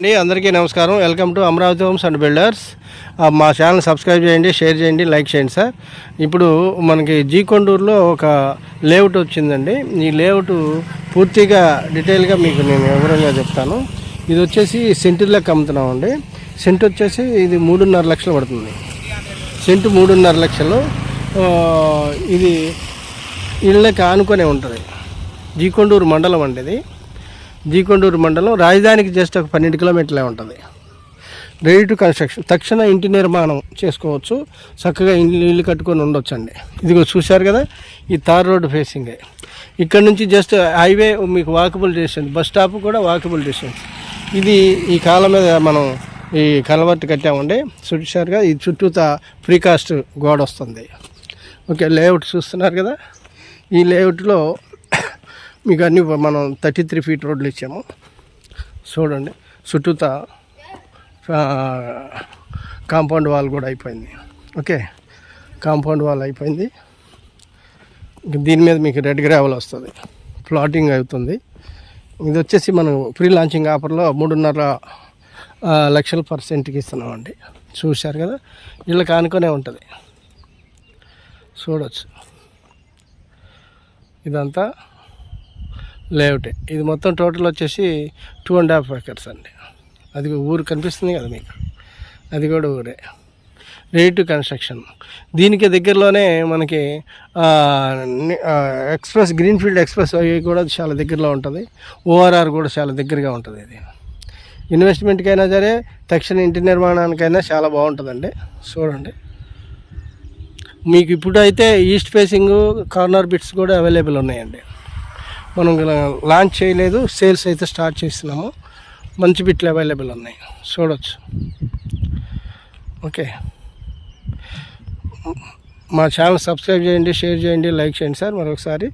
అండి అందరికీ నమస్కారం. Welcome to Amaravati homes and builders మా ఛానల్ సబ్స్క్రైబ్ చేయండి షేర్ చేయండి లైక్ చేయండి సార్. ఇప్పుడు మనకి జీ కొండూరులో ఒక లేఅవుట్ వచ్చిందండి. ఈ లేఅవుట్ పూర్తిగా డీటెయిల్గా మీకు నేను వివరంగా చెప్తాను. ఇది వచ్చేసి సెంటులకు అమ్ముతున్నామండి. సెంట్ వచ్చేసి ఇది మూడున్నర లక్షలు పడుతుంది. సెంటు మూడున్నర లక్షలు. ఇది ఇళ్ళకి ఆనుకొనే ఉంటుంది. జీకొండూరు మండలం అండి ఇది. జీకొండూరు మండలం రాజధానికి జస్ట్ ఒక పన్నెండు కిలోమీటర్లే ఉంటుంది. రెడీ టు కన్స్ట్రక్షన్ తక్షణ ఇంటి నిర్మాణం చేసుకోవచ్చు. చక్కగా ఇల్లు ఇల్లు కట్టుకొని ఉండొచ్చండి. ఇదిగో చూశారు కదా? ఈ తార్ రోడ్డు ఫేసింగే ఇక్కడ నుంచి జస్ట్ హైవే మీకు వాకబుల్ డిస్టెన్స్ బస్ స్టాప్ కూడా వాకబుల్ డిస్టెన్స్ ఇది ఈ కాలం మీద మనం ఈ కలవర్ట్ కట్టామండి. చూశారుగా ఈ చుట్టూతా ప్రీకాస్ట్ గోడ వస్తుంది. ఓకే లేఅవుట్ చూస్తున్నారు కదా? ఈ లేఅవుట్లో మీకు అన్ని మనం థర్టీ త్రీ ఫీట్ రోడ్లు ఇచ్చాము. చూడండి చుట్టూత కాంపౌండ్ వాల్ కూడా అయిపోయింది. ఓకే? కాంపౌండ్ వాల్ అయిపోయింది. దీని మీద మీకు రెడ్ గ్రావెల్ వస్తుంది. ప్లాటింగ్ అవుతుంది. ఇది వచ్చేసి మనం ప్రీ లాంచింగ్ ఆఫర్లో మూడున్నర లక్షల పర్సెంట్కి ఇస్తున్నామండి. చూశారు కదా? వీళ్ళకి ఆనుకొనే ఉంటుంది. చూడవచ్చు ఇదంతా లేఅవుటే. ఇది మొత్తం టోటల్ వచ్చేసి టూ అండ్ హాఫ్ ఎకర్స్ అండి. అది ఊరు కనిపిస్తుంది కదా మీకు? అది కూడా ఊరే. రెడీ టు కన్స్ట్రక్షన్ దీనికి దగ్గరలోనే మనకి ఎక్స్ప్రెస్ గ్రీన్ఫీల్డ్ ఎక్స్ప్రెస్ అవి కూడా చాలా దగ్గరలో ఉంటుంది. ఓఆర్ఆర్ కూడా చాలా దగ్గరగా ఉంటుంది ఇది. ఇన్వెస్ట్మెంట్కైనా సరే తక్షణ ఇంటి నిర్మాణానికైనా చాలా బాగుంటుందండి. చూడండి. మీకు ఇప్పుడు అయితే ఈస్ట్ ఫేసింగ్ కార్నర్ బిట్స్ కూడా అవైలబుల్ ఉన్నాయండి. మనం లాంచ్ చేయలేదు సేల్స్ అయితే స్టార్ట్ చేస్తున్నాము. మంచి బిట్లు అవైలబుల్ ఉన్నాయి. చూడవచ్చు ఓకే మా ఛానల్ సబ్స్క్రైబ్ చేయండి షేర్ చేయండి లైక్ చేయండి సార్. మరొకసారి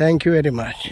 థ్యాంక్ యూ వెరీ మచ్